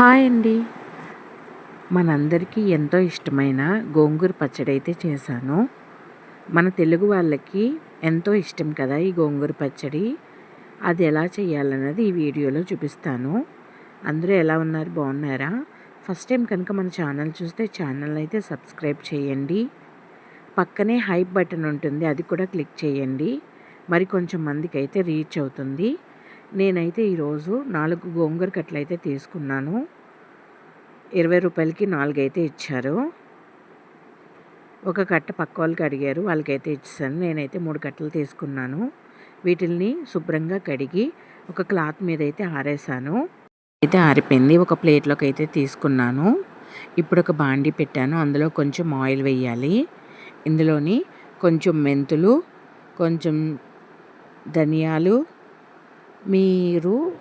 Hi అండి. మనందరికీ ఎంతో ఇష్టమైన గోంగూర పచ్చడి అయితే చేశాను. మన తెలుగు వాళ్ళకి ఎంతో ఇష్టం కదా ఈ గోంగూర పచ్చడి. అది ఎలా చేయాలన్నది ఈ వీడియోలో చూపిస్తాను. అందరూ ఎలా ఉన్నారు? బాగున్నారా? ఫస్ట్ టైం కనుక మన ఛానల్ చూస్తే ఛానల్ అయితే సబ్స్క్రైబ్ చేయండి. పక్కనే హైప్ బటన్ ఉంటుంది అది కూడా క్లిక్ చేయండి. మరి కొంచెం మందికి అయితే రీచ్ అవుతుంది. నేనైతే ఈరోజు నాలుగు గోంగూర కట్టలు అయితే తీసుకున్నాను. ఇరవై రూపాయలకి నాలుగు అయితే ఇచ్చారు. ఒక కట్ట పక్క వాళ్ళకి అడిగారు వాళ్ళకైతే ఇచ్చాను నేనైతే మూడు కట్టలు తీసుకున్నాను. వీటిల్ని శుభ్రంగా కడిగి ఒక క్లాత్ మీద అయితే ఆరేసాను. అయితే ఆరిపోయింది. ఒక ప్లేట్లోకి అయితే తీసుకున్నాను. ఇప్పుడు ఒక బాండి పెట్టాను. అందులో కొంచెం ఆయిల్ వేయాలి. ఇందులోని కొంచెం మెంతులు కొంచెం ధనియాలు మీరు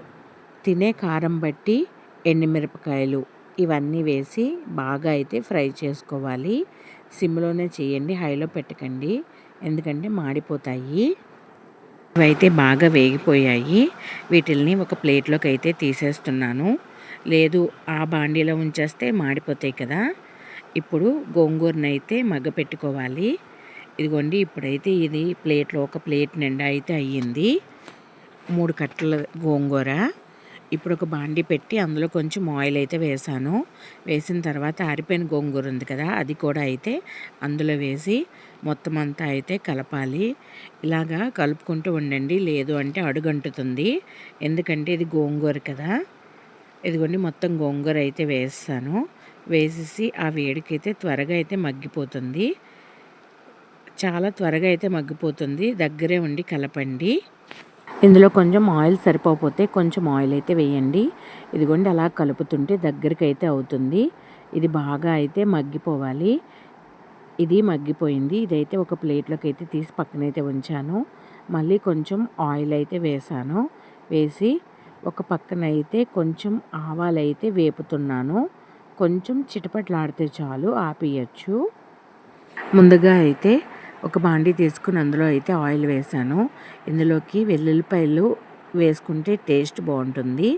తినే కారం బట్టి ఎండుమిరపకాయలు ఇవన్నీ వేసి బాగా అయితే ఫ్రై చేసుకోవాలి. సిమ్లోనే చేయండి హైలో పెట్టకండి. ఎందుకంటే మాడిపోతాయి. ఇవైతే బాగా వేగిపోయాయి. వీటిల్ని ఒక ప్లేట్లోకి అయితే తీసేస్తున్నాను. లేదు ఆ బాండీలో ఉంచేస్తే మాడిపోతాయి కదా. ఇప్పుడు గోంగూరను అయితే మగ్గ పెట్టుకోవాలి. ఇదిగోండి ఇప్పుడైతే ఇది ప్లేట్లో ఒక ప్లేట్ నిండా అయితే అయ్యింది. మూడు కట్టల గోంగూర. ఇప్పుడు ఒక బాండి పెట్టి అందులో కొంచెం ఆయిల్ అయితే వేసాను. వేసిన తర్వాత ఆరిపోయిన గోంగూర ఉంది కదా అది కూడా అయితే అందులో వేసి మొత్తం అంతా అయితే కలపాలి. ఇలాగా కలుపుకుంటూ ఉండండి లేదు అంటే అడుగంటుతుంది. ఎందుకంటే ఇది గోంగూర కదా. ఇదిగోండి మొత్తం గోంగూర అయితే వేస్తాను. వేసేసి ఆ వేడికైతే త్వరగా అయితే మగ్గిపోతుంది. చాలా త్వరగా అయితే మగ్గిపోతుంది. దగ్గరే ఉండి కలపండి. ఇందులో కొంచెం ఆయిల్ సరిపోతే కొంచెం ఆయిల్ అయితే వేయండి. ఇదిగోండి అలా కలుపుతుంటే దగ్గరికి అయితే అవుతుంది. ఇది బాగా అయితే మగ్గిపోవాలి. ఇది మగ్గిపోయింది. ఇదైతే ఒక ప్లేట్లోకి అయితే తీసి పక్కనైతే ఉంచాను. మళ్ళీ కొంచెం ఆయిల్ అయితే వేసాను. వేసి ఒక పక్కన అయితే కొంచెం ఆవాలు అయితే వేపుతున్నాను. కొంచెం చిటపట్లాడితే చాలు ఆపేయచ్చు. ముందుగా అయితే ఒక బాండీ తీసుకుని అందులో అయితే ఆయిల్ వేసాను. ఇందులోకి వెల్లుల్లిపాయలు వేసుకుంటే టేస్ట్ బాగుంటుంది.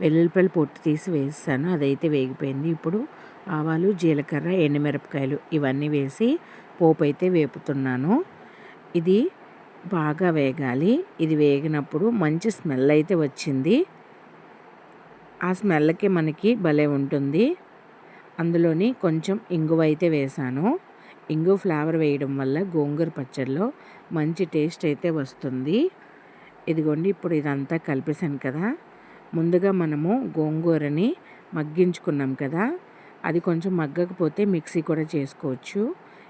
వెల్లుల్లిపాయలు పొట్టు తీసి వేసాను. అదైతే వేగిపోయింది. ఇప్పుడు ఆవాలు జీలకర్ర ఎండుమిరపకాయలు ఇవన్నీ వేసి పోపు అయితే వేపుతున్నాను. ఇది బాగా వేగాలి. ఇది వేగినప్పుడు మంచి స్మెల్ అయితే వచ్చింది. ఆ స్మెల్కి మనకి భలే ఉంటుంది. అందులోని కొంచెం ఇంగువ అయితే వేసాను. ఇంగు ఫ్లేవర్ వేయడం వల్ల గోంగూర పచ్చడిలో మంచి టేస్ట్ అయితే వస్తుంది. ఇదిగోండి ఇప్పుడు ఇదంతా కలిపేశాను కదా. ముందుగా మనము గోంగూరని మగ్గించుకున్నాం కదా. అది కొంచెం మగ్గకపోతే మిక్సీ కూడా చేసుకోవచ్చు.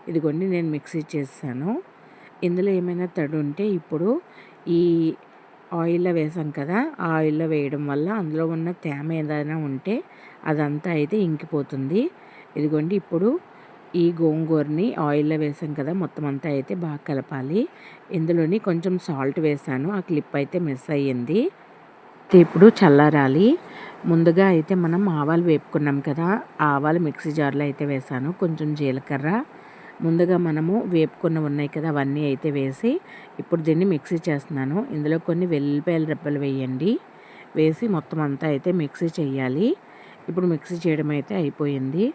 ఇదిగోండి నేను మిక్సీ చేస్తాను ఇందులో ఏమైనా తడి ఉంటే ఇప్పుడు ఈ ఆయిల్లో వేసాం కదా ఆ ఆయిల్లో వేయడం వల్ల అందులో ఉన్న తేమ ఏదైనా ఉంటే అదంతా అయితే ఇంకిపోతుంది. ఇదిగోండి ఇప్పుడు ఈ గోంగూరని ఆయిల్లో వేసాం కదా మొత్తం అంతా అయితే బాగా కలపాలి. ఇందులోని కొంచెం సాల్ట్ వేసాను ఆ క్లిప్ అయితే మిస్ అయ్యింది. ఇప్పుడు చల్లారాలి. ముందుగా అయితే మనం ఆవాలు వేపుకున్నాం కదా ఆవాలు మిక్సీ జార్లో అయితే వేసాను కొంచెం జీలకర్ర. ముందుగా మనము వేపుకున్న ఉన్నాయి కదా అవన్నీ అయితే వేసి ఇప్పుడు దీన్ని మిక్సీ చేస్తున్నాను. ఇందులో కొన్ని వెల్లిపాయల రెబ్బలు వేయండి. వేసి మొత్తం అంతా అయితే మిక్సీ చేయాలి. ఇప్పుడు మిక్సీ చేయడం అయితే అయిపోయింది.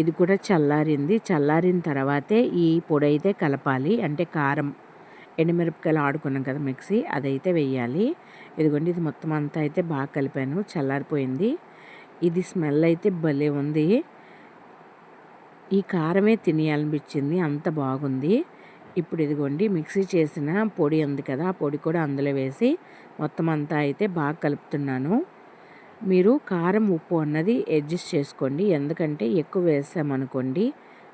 ఇది కూడా చల్లారింది. చల్లారిన తర్వాతే ఈ పొడి అయితే కలపాలి. అంటే కారం ఎండుమిరపకాయలు ఆడుకున్నాం కదా మిక్సీ అదైతే వేయాలి. ఇదిగోండి ఇది మొత్తం అంతా అయితే బాగా కలిపాను. చల్లారిపోయింది. ఇది స్మెల్ అయితే భలే ఉంది. ఈ కారమే తినేయాలనిపించింది. అంత బాగుంది. ఇప్పుడు ఇదిగోండి మిక్సీ చేసిన పొడి ఉంది కదా ఆ పొడి కూడా అందులో వేసి మొత్తం అంతా అయితే బాగా కలుపుతున్నాను. మీరు కారం ఉప్పు అన్నది అడ్జస్ట్ చేసుకోండి. ఎందుకంటే ఎక్కువ వేసామనుకోండి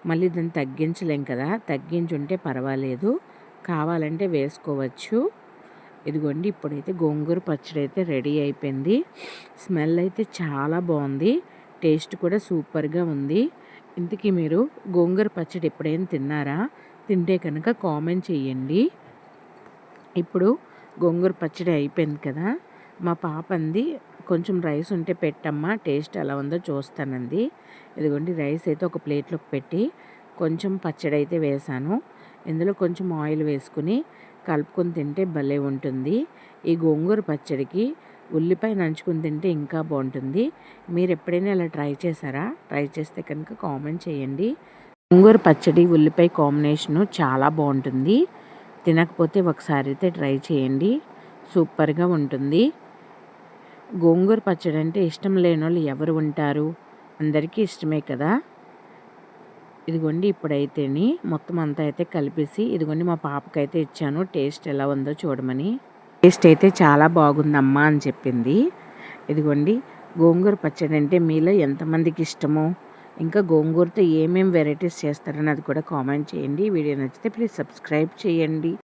మళ్ళీ దాన్ని తగ్గించలేం కదా. తగ్గించుంటే పర్వాలేదు. కావాలంటే వేసుకోవచ్చు. ఇదిగోండి ఇప్పుడైతే గోంగూర పచ్చడి అయితే రెడీ అయిపోయింది. స్మెల్ అయితే చాలా బాగుంది. టేస్ట్ కూడా సూపర్గా ఉంది. ఇంతకీ మీరు గోంగూర పచ్చడి ఎప్పుడైనా తిన్నారా? తింటే కనుక కామెంట్ చేయండి. ఇప్పుడు గోంగూర పచ్చడి అయిపోయింది కదా. మా పాప అంది కొంచెం రైస్ ఉంటే పెట్టమ్మా టేస్ట్ ఎలా ఉందో చూస్తానంది ఇదిగోండి రైస్ అయితే ఒక ప్లేట్లోకి పెట్టి కొంచెం పచ్చడి అయితే వేసాను. ఇందులో కొంచెం ఆయిల్ వేసుకుని కలుపుకొని తింటే భలే ఉంటుంది. ఈ గోంగూర పచ్చడికి ఉల్లిపాయ నంచుకుని తింటే ఇంకా బాగుంటుంది. మీరు ఎప్పుడైనా ఇలా ట్రై చేశారా? ట్రై చేస్తే కనుక కామెంట్ చేయండి. గోంగూర పచ్చడి ఉల్లిపాయ కాంబినేషను చాలా బాగుంటుంది. తినకపోతే ఒకసారి అయితే ట్రై చేయండి. సూపర్గా ఉంటుంది. గోంగూర పచ్చడి అంటే ఇష్టం లేని వాళ్ళు ఎవరు ఉంటారు? అందరికీ ఇష్టమే కదా? ఇదిగోండి ఇప్పుడైతేని మొత్తం అంతా అయితే కలిపేసి ఇదిగోండి మా పాపకైతే ఇచ్చాను. టేస్ట్ ఎలా ఉందో చూడమని. టేస్ట్ అయితే చాలా బాగుందమ్మా అని చెప్పింది. ఇదిగోండి గోంగూర పచ్చడి అంటే మీలో ఎంతమందికి ఇష్టమో? ఇంకా గోంగూరతో ఏమేమి వెరైటీస్ చేస్తారని అది కూడా కామెంట్ చేయండి. వీడియో నచ్చితే ప్లీజ్ సబ్స్క్రైబ్ చేయండి.